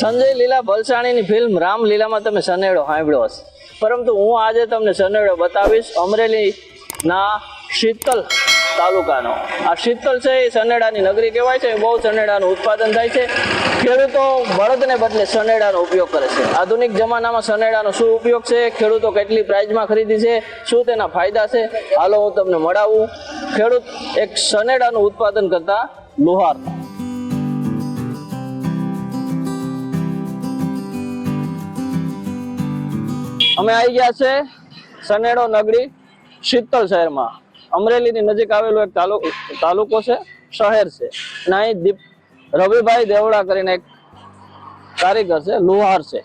સંજય લીલા ભલસાણીની ફિલ્મ રામલીલામાં તમે સનેડો સાંભળ્યો હશે. પરંતુ હું આજે તમને સનેડો બતાવીશ અમરેલીના શીતલ તાલુકાનો. આ શીતલ છે એ સનેડાની નગરી કહેવાય છે બહુ સનેડાનું ઉત્પાદન થાય છે. ખેડૂતો બળદને બદલે સનેડાનો ઉપયોગ કરે છે. આધુનિક જમાનામાં સનેડાનો શું ઉપયોગ છે, ખેડૂતો કેટલી પ્રાઇઝમાં ખરીદી છે, શું તેના ફાયદા છે, હાલો હું તમને મળાવું. ખેડૂત એક સનેડાનું ઉત્પાદન કરતા લુહાર અમે આવી ગયા છે સનેડો નગરી શીતલ શહેરમાં. અમરેલીની નજીક આવેલો એક તાલુકો છે, શહેર છે. અને દીપ, રવિભાઈ દેવડા કરીને એક કારીગર છે, લુહાર છે.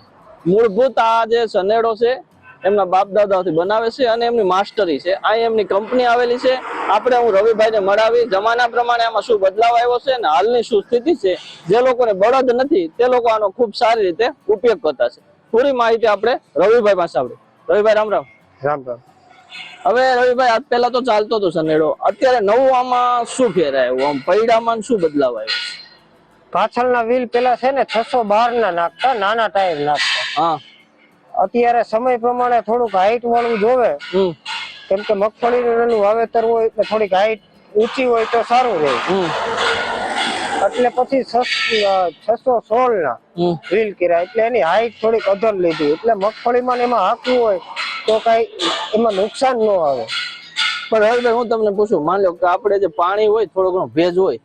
મૂળભૂત આ જે સનેડો છે, એમના બાપ દાદાઓથી બનાવે છે અને એમની માસ્ટરી છે. અહીં એમની કંપની આવેલી છે. આપણે હું રવિભાઈને મળાવી. જમાના પ્રમાણે આમાં શું બદલાવ આવ્યો છે અને હાલની શું સ્થિતિ છે, જે લોકોને બળદ નથી, તે લોકો આનો ખૂબ સારી રીતે ઉપયોગ કરતા છે. પૂરી માહિતી આપણે રવિભાઈ પાસે આપણે રવિભાઈ રામ રામ. રામ રામ. હવે રવિભાઈ આજ પહેલા તો ચાલતો હતો સનેડો. અત્યારે નવું આમાં શું ફેર આવ્યું આમ પૈડામાં શું બદલાવ આવ્યો પાછળના વ્હીલ પેલા છે ને છસો બાર ના નાખતા નાના ટાયર નાખતા. હા. અત્યારે સમય પ્રમાણે થોડુંક હાઈટ વાળું જોવે. કેમ કે મગફળીનું વાવેતર હોય એટલે થોડીક હાઈટ ઊંચી હોય તો સારું રહે. એટલે પછી છસો સોળ ના વ્હીલ કર્યા. એટલે એની હાઈટ થોડીક અધર લીધી. એટલે મગફળીમાં ને એમાં હાકવું હોય તો કઈ એમાં નુકસાન ન આવે. પણ રવિભાઈ હું તમને પૂછું. માન લો કે આપણે જે પાણી હોય થોડો ઘણો ભેજ હોય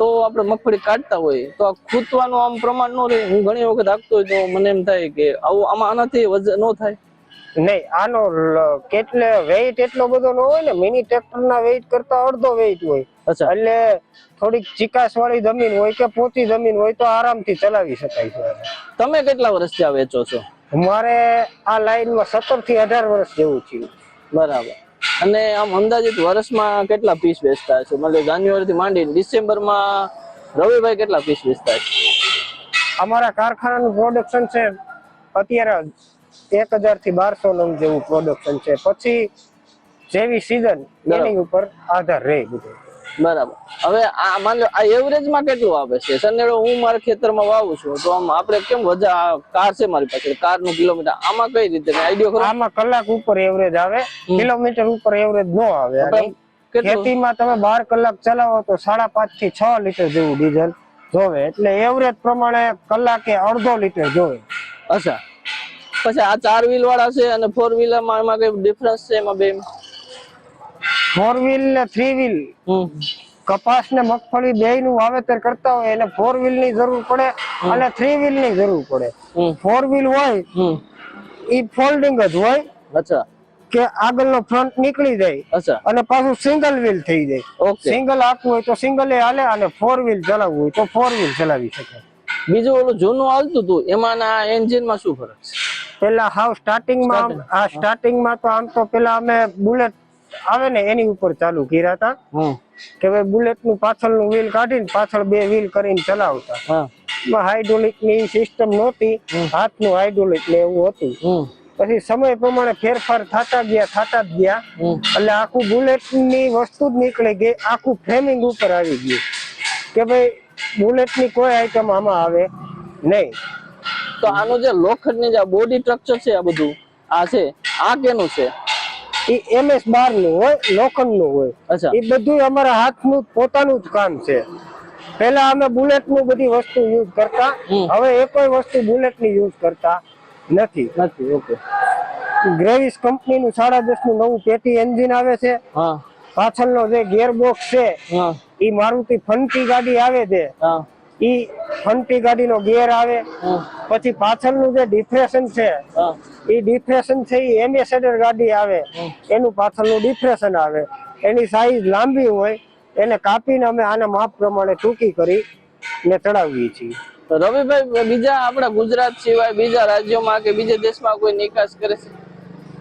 તો આપણે મગફળી કાઢતા હોય. તો આ ખૂતવાનું આમ પ્રમાણ ન રહે. હું ઘણી વખત હાકતો હોય તો મને એમ થાય કે આવું આમાં આનાથી વજન ન થાય. નહીં આનો કેટલે વેઇટ એટલો બધો ન હોય ને મિની ટ્રેક્ટર ના વેઇટ કરતા અડધો વેઇટ હોય. અચ્છા. એટલે થોડીક ચિકાસ વાળી જમીન હોય કે પોચી જમીન હોય તો આરામથી ચલાવી શકાય છે તમે કેટલા વર્ષથી આ વેચો છો? મારે આ લાઈનમાં સત્તરથી અઢાર વર્ષ જેવું છે બરાબર. અને આમ અંદાજિત વર્ષમાં કેટલા પીસ વેચતા છે મતલબ જાન્યુઆરી થી માંડીને ડિસેમ્બરમાં રવિભાઈ કેટલા પીસ વેચતા છે અમારા કારખાનાનું પ્રોડક્શન છે અત્યારે એક હજારથી બારસો નંગ જેવું પ્રોડક્શન છે પછી જેવી સીઝન એની ઉપર આધાર રહે બધું. બરાબર. હવે આ માન લો આ એવરેજમાં કેટલું આવે છે? સનેડો હું મારા ખેતરમાં વાવું છું તો આમ આપણે કેમ વજા કાર છે મારી પાસે? કારનું કિલોમીટર આમાં કઈ રીતે? આઈડિયો ખરો? આમાં કલાક ઉપર એવરેજ આવે કિલોમીટર ઉપર એવરેજ નો આવે. ખેતી માં ખેતીમાં તમે બાર કલાક ચલાવો તો સાડા પાંચથી છ લીટર જેવું ડીઝલ જોવે. એટલે એવરેજ પ્રમાણે કલાકે અડધો લીટર જોવે. અચ્છા. પછી આ ચાર વ્હીલ વાળા છે અને ફોર વ્હીલરમાં એમાં કઈ ડિફરન્સ છે એમાં બે ફોર વ્હીલ ને થ્રી વ્હીલ કપાસ ને મગફળી બે નું વાવેતર કરતા હોય એને ફોર વ્હીલની જરૂર પડે અને થ્રી વ્હીલની જરૂર પડે. ફોર વ્હીલ હોય ઈ ફોલ્ડિંગ જ હોય અચ્છા. કે આગળનો ફ્રન્ટ નીકળી જાય અચ્છા. અને પાછું સિંગલ વ્હીલ થઈ જાય. ઓકે. સિંગલ આપવું હોય તો સિંગલ હાલે અને ફોર વ્હીલ ચલાવવું હોય તો ફોર વ્હીલ ચલાવી શકે. બીજું ઓલું જૂનું આવતું હતું એમાં એન્જિનમાં શું ફરક છે? પેલા હાવ સ્ટાર્ટિંગમાં આ સ્ટાર્ટિંગમાં તો આમ તો પેલા અમે બુલેટ આવે ને એની ઉપર ચાલુ કર્યા હતા. કે ભાઈ બુલેટનું પાછળનું વ્હીલ કાઢીને પાછળ બે વ્હીલ કરીને ચલાવતા. હાઇડ્રોલિકની સિસ્ટમ નહોતી. હાથનું હાઇડ્રોલિક ને એવું હતું. પછી સમય પ્રમાણે ફેરફાર થતા ગયા થતા જ ગયા. એટલે આખું બુલેટની વસ્તુ જ નીકળી ગઈ. આખું ફ્રેમિંગ ઉપર આવી ગયું. કે ભાઈ બુલેટની કોઈ આઈટમ આમાં આવે નહીં. તો આનું જે લોખંડની જે બોડી સ્ટ્રક્ચર છે આ બધું આ છે આ કેનું છે? એ એમએસ બારનું હોય લોખંડનું હોય. અચ્છા. એ બધું અમારા હાથનું પોતાનું જ કામ છે. પેલા અમે બુલેટનું બધી વસ્તુ યુઝ કરતા હવે એ કોઈ વસ્તુ બુલેટની યુઝ કરતા નથી. નથી ઓકે. ગ્રેવિસ કંપની નું સાડા દસનું નવું પેટી એન્જિન આવે છે. હા. પાછળનો જે ગિયરબોક્સ છે એ મારુતિ ફંટી ગાડી આવે છે. ઈ ફંટી ગાડીનો ગેર આવે પછી પાછળનું જે ડિફ્રેશન છે એ ઈ ડિફ્રેશન છે ઈ એમ્બેસેડર ગાડી આવે એનું પાછળનું ડિફ્રેશન આવે. એની સાઈઝ લાંબી હોય એને કાપીને અમે આના માપ પ્રમાણે ટૂંકી કરી ને ચડાવીએ છીએ. તો રવિભાઈ બીજા આપણા ગુજરાત સિવાય બીજા રાજ્યોમાં કે બીજા દેશમાં કોઈ નિકાસ કરે છે?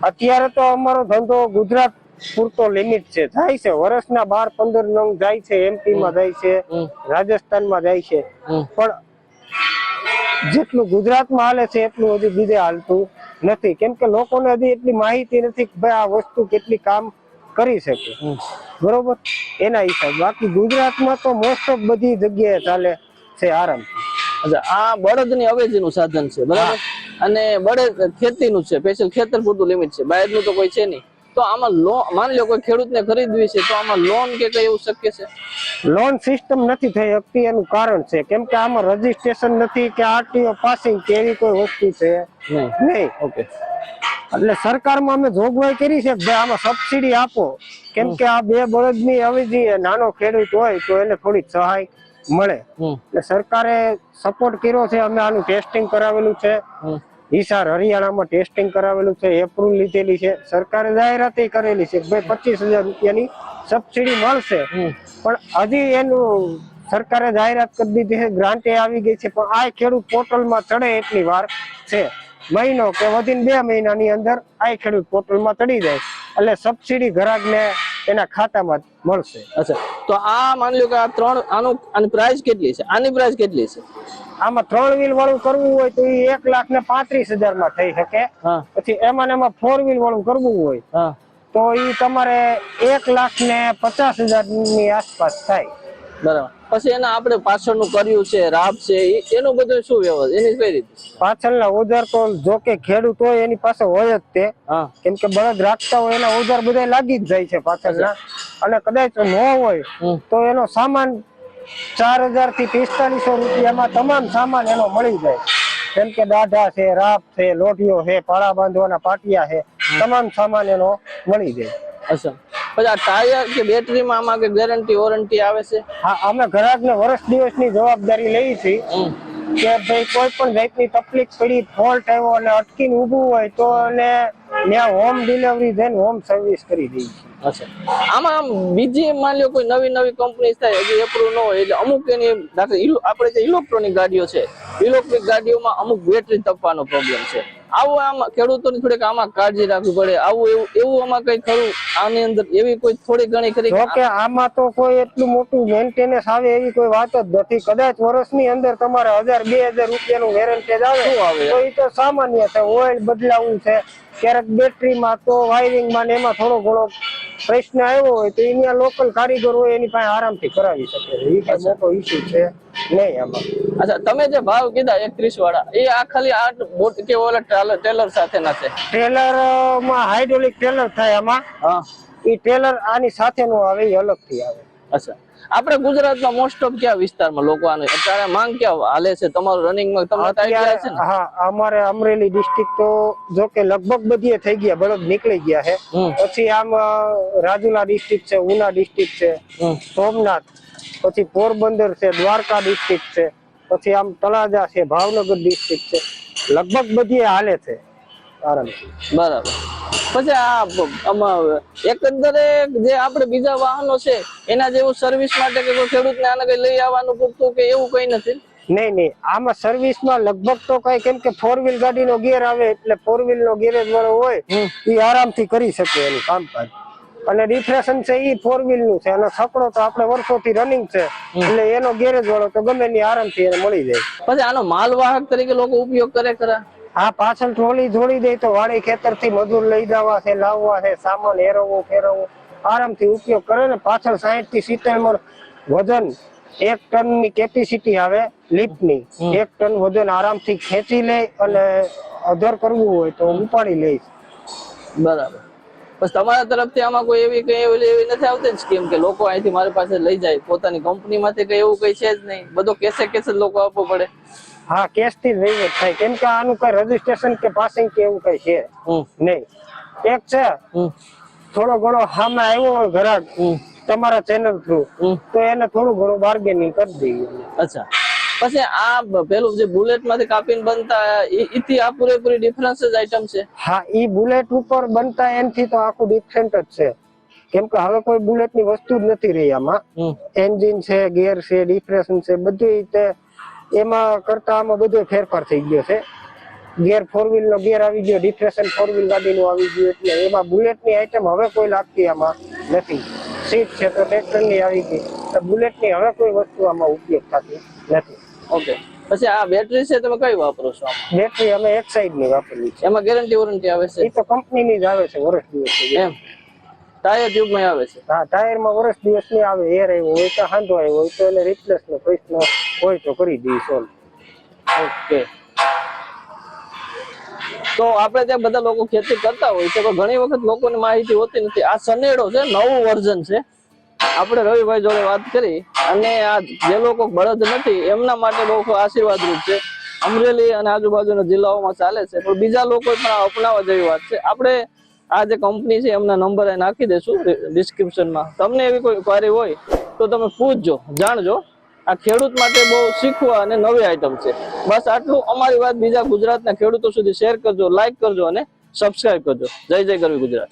અત્યારે તો અમારો ધંધો ગુજરાત પૂરતો લિમિટ છે. જાય છે. વર્ષના બાર પંદર નંગ જાય છે. એમપી માં જાય છે. રાજસ્થાનમાં જાય છે. પણ જેટલું ગુજરાતમાં હાલે છે એટલું હજી બીજે હાલતું નથી. કેમ કે લોકોને હજી એટલી માહિતી નથી કે ભાઈ આ વસ્તુ કેટલી કામ કરી શકે. બરોબર? એના હિસાબ. બાકી ગુજરાતમાં તો મોસ્ટ ઓફ બધી જગ્યાએ ચાલે છે આરામ. આ બળદની અવેજીનું સાધન છે બરાબર? અને બળદ ખેતીનું છે સ્પેશિયલ ખેતર પૂરતું લિમિટ છે. બહારનું તો કોઈ છે નહીં. તો આમાં લોન માની લો કોઈ ખેડૂતને ખરીદવી છે તો આમાં લોન કે કઈ એવું શક્ય છે? લોન સિસ્ટમ નથી થઈ શકતી એનું કારણ છે. કેમ કે આમાં રજીસ્ટ્રેશન નથી કે આરટીઓ પાસિંગ કે એવી કોઈ વસ્તુ છે. નહીં. ઓકે એટલે સરકારમાં અમે જોગવાઈ કરી છે કે આમાં સબસિડી આપો. કેમ કે આ બે બળદની અવેજી નાનો ખેડૂત હોય તો એને થોડીક સહાય મળે. એટલે સરકારે સપોર્ટ કર્યો છે અમે આનું ટેસ્ટિંગ કરાવેલું છે. હિસાર હરિયાણામાં ટેસ્ટિંગ કરાવેલું છે એપ્રુવ લીધેલી છે. સરકારે જાહેરાત કરેલી છે ભાઈ પચીસ હજાર રૂપિયાની સબસિડી મળશે. પણ હજી એનું સરકારે જાહેરાત કરી દીધી છે ગ્રાન્ટ આવી ગઈ છે પણ આ ખેડૂત પોર્ટલમાં ચડે એટલી વાર છે. મહિનો કે વધીને બે મહિનાની અંદર આ ખેડૂત પોર્ટલમાં ચડી જાય. એટલે સબસિડી ગ્રાહકને એના ખાતામાં મળશે. અચ્છા. તો આ માની લો કે આ ત્રણ આનું આની પ્રાઇસ કેટલી છે? આની પ્રાઇસ કેટલી છે? આમાં ત્રણ વ્હીલ વાળું કરવું હોય તો એ એક લાખ ને પાંત્રીસ હજારમાં થઈ શકે. પછી એમાં ને એમાં ફોર વ્હીલ વાળું કરવું હોય હા. તો એ તમારે એક લાખ ને પચાસ હજારની આસપાસ થાય. બરાબર. પછી એના આપણે પાછળનું કર્યું છે રાપ છે એનું બધું શું વ્યવસ્થા એની કઈ રીતે? પાછળના ઓજાર તો જો કે ખેડૂત હોય એની પાસે હોય જ તે. હા. કેમ કે બળદ રાખતા હોય એના ઓજાર બધા લાગી જ જાય છે પાછળના. અને કદાચ ન હોય તો એનો સામાન ચાર હજારથી પિસ્તાલીસો રૂપિયામાં તમામ સામાન એનો મળી જાય. જેમ કે દાઢા છે રાપ છે લોઢીઓ છે પાળા બાંધવાના પાટિયા છે તમામ સામાન એનો મળી જાય. અચ્છા. પછી ટાયર કે બેટરીમાં આમાં કે ગેરંટી વોરંટી આવે છે? હા અમે ગ્રાહકને વર્ષ દિવસની જવાબદારી લઈ છીએ કે ભાઈ કોઈ પણ જાતની તકલીફ પડી ફોલ્ટ આવ્યો અને અટકીને ઊભું હોય તો એને ત્યાં હોમ ડિલિવરી જઈને હોમ સર્વિસ કરી દઈએ અચ્છા. આમાં આમ બીજી માની લો કોઈ નવી નવી કંપની થાય હજી એપ્રુવ ન હોય એટલે અમુક એની આપણે જે ઇલેક્ટ્રોનિક ગાડીઓ છે ઇલેક્ટ્રિક ગાડીઓમાં અમુક બેટરી તપવાનો પ્રોબ્લેમ છે. આવું આમાં ખેડૂતોની થોડીક આમાં કાળજી રાખવી પડે. આવું એવું એવું આમાં કઈ ખરું? આની અંદર એવી કોઈ થોડી ઘણી ખરી જો કે આમાં તો કોઈ એટલું મોટું મેન્ટેનન્સ આવે એવી કોઈ વાત જ નથી. કદાચ વર્ષની અંદર તમારે હજાર બે હજાર રૂપિયાનું વેરંટેજ આવે આવે? તો એ તો સામાન્ય છે. ઓઇલ બદલાવું છે. ક્યારેક બેટરીમાં તો વાયરિંગમાં ને એમાં થોડો ઘણો પ્રશ્ન આવ્યો હોય તો અહીંયા લોકલ કારીગર હોય એની પાસે આરામથી કરાવી શકે. એ કઈ મોટો ઇસ્યુ છે નહીં આમાં. અચ્છા તમે જે ભાવ કીધા એકત્રીસ વાળા એ આ ખાલી આ બોટ કે ઓલા ટેલર ટેલર સાથે ના છે ટ્રેલરમાં હાઇડ્રોલિક ટ્રેલર થાય આમાં. હા. એ ટ્રેલર આની સાથે નો આવે એ અલગથી આવે. અચ્છા. આપણે ગુજરાતમાં મોસ્ટ ઓફ કયા વિસ્તારમાં લોકો આને અત્યારે માંગ ક્યાં હાલે છે? તમારું રનિંગમાં તમને આઈડિયા છે ને? હા અમારે અમરેલી ડિસ્ટ્રિક્ટ તો જો કે લગભગ બધીએ થઈ ગયા બળદ નીકળી ગયા છે. પછી આમ રાજુલા ડિસ્ટ્રિક્ટ છે ઉના ડિસ્ટ્રિક્ટ છે સોમનાથ પછી પોરબંદર છે દ્વારકા ડિસ્ટ્રિક્ટ છે પછી આમ તળાજા છે ભાવનગર ડિસ્ટ્રિક્ટ છે. લગભગ બધીએ હાલે છે આરામથી. બરાબર. પછી આ આમાં એકંદરે જે આપણે બીજા વાહનો છે એના જેવું સર્વિસ માટે કે કોઈ ખેડૂતને આને કઈ લઈ આવવાનું પૂરતું કે એવું કઈ નથી? નહીં નહીં. આમાં સર્વિસમાં લગભગ તો કઈ કેમ કે ફોર વ્હીલ ગાડીનો ગેર આવે એટલે ફોર વ્હીલ નો ગેરેજ વાળો હોય એ આરામથી કરી શકે એનું કામકાજ. અને ડિફ્રેશન છે એ ફોર વ્હીલનું છે. અને છકડો તો આપણે વર્ષોથી રનિંગ છે એટલે એનો ગેરેજ વાળો તો ગમે ની આરામથી એને મળી જાય. પછી આનો માલવાહક તરીકે લોકો ઉપયોગ કરે ખરા? આ પાછળ ટ્રોલી જોડી દે તો વાડી ખેતરથી મજૂર લઈ જવા છે લાવવા છે સામાન હેરવવો ફેરવવો. આરામથી ઉપયોગ કરે ને પાછળ સાહીઠથી સિત્તેર મણ વજન એક ટનની કેપેસિટી આવે લિફ્ટની એક ટન વજન આરામથી ખેંચી લે અને અધર કરવું હોય તો ઉપાડી લઈશ બરાબર. બસ તમારા તરફથી આમાં કોઈ એવી કઈ એવી એવી નથી આવતી જ કેમ કે લોકો અહીંથી મારી પાસે લઈ જાય. પોતાની કંપનીમાંથી કઈ એવું કઈ છે જ નહીં. બધો કેસે કેસે લોકો આપવો પડે. હા કેશથી વહીવટ થાય. કેમ કે આનું કઈ રજીસ્ટ્રેશન કે પાસિંગ કે એવું કઈ છે નહીં. એક છે થોડો ઘણો સામે આવ્યો હોય ઘરાક તમારા ચેનલ થ્રુ તો એને થોડું ઘણું બાર્ગેનિંગ કરી દઈએ. અચ્છા. પછી આ પેલું જે બુલેટમાંથી કાપીને બનતા એથી આ પૂરેપૂરી ડિફરન્સ જ આઈટમ છે? હા ઈ બુલેટ ઉપર બનતા એનથી તો આખું ડિફરન્ટ જ છે. કેમ કે હવે કોઈ બુલેટની વસ્તુ જ નથી રહી આમાં. એન્જિન છે ગેર છે ડિફ્રેશન છે બધી રીતે એમાં કરતા આમાં બધો ફેરફાર થઈ ગયો છે. ગેર ફોર વ્હીલ નો ગેર આવી ગયો ડિપ્રેશન ફોર વ્હીલ ગાડી નું આવી ગયું એટલે એમાં બુલેટની આઈટમ હવે કોઈ લાગતી આમાં નથી. સીટ છે તો ટ્રેક્ટરની આવી ગઈ. તો બુલેટની હવે કોઈ વસ્તુ આમાં ઉપયોગ થતી નથી. ઓકે પછી આ બેટરી છે તમે કઈ વાપરો છો બેટરી અમે એક સાઈડની વાપરીએ છે એમાં ગેરંટી વોરંટી આવે છે? એ તો કંપની ની જ આવે છે વર્ષ દિવસ એમ. ટાયર ટ્યુબમાં આવે છે. હા ટાયરમાં વર્ષ દિવસની આવે એર આવ્યો હોય તો હાંધો આવ્યો હોય તો એને રિપ્લેસ નો પ્રશ્ન હોય તો કરી દઈએ સોલ્વ ઓકે. તો આપણે ત્યાં બધા લોકો ખેતી કરતા હોય છે પણ ઘણી વખત લોકોને માહિતી હોતી નથી. આ સનેડો છે નવું વર્ઝન છે. આપણે રવિભાઈ જોડે વાત કરી અને આ જે લોકો બળદ નથી એમના માટે બહુ આશીર્વાદરૂપ છે. અમરેલી અને આજુબાજુના જિલ્લાઓમાં ચાલે છે પણ બીજા લોકો પણ અપનાવવા જેવી વાત છે. આપણે આ જે કંપની છે, એમના નંબર અહીં નાખી દેશું ડિસ્ક્રિપ્શનમાં તમને એવી કોઈ ક્વારી હોય, તો તમે પૂછજો, જાણજો. આ ખેડૂત માટે બહુ શીખવા અને નવી આઈટમ છે. બસ આટલું. અમારી વાત બીજા ગુજરાતના ખેડૂતો સુધી શેર કરજો લાઈક કરજો અને સબસ્ક્રાઈબ કરજો. જય જય ગરવી ગુજરાત.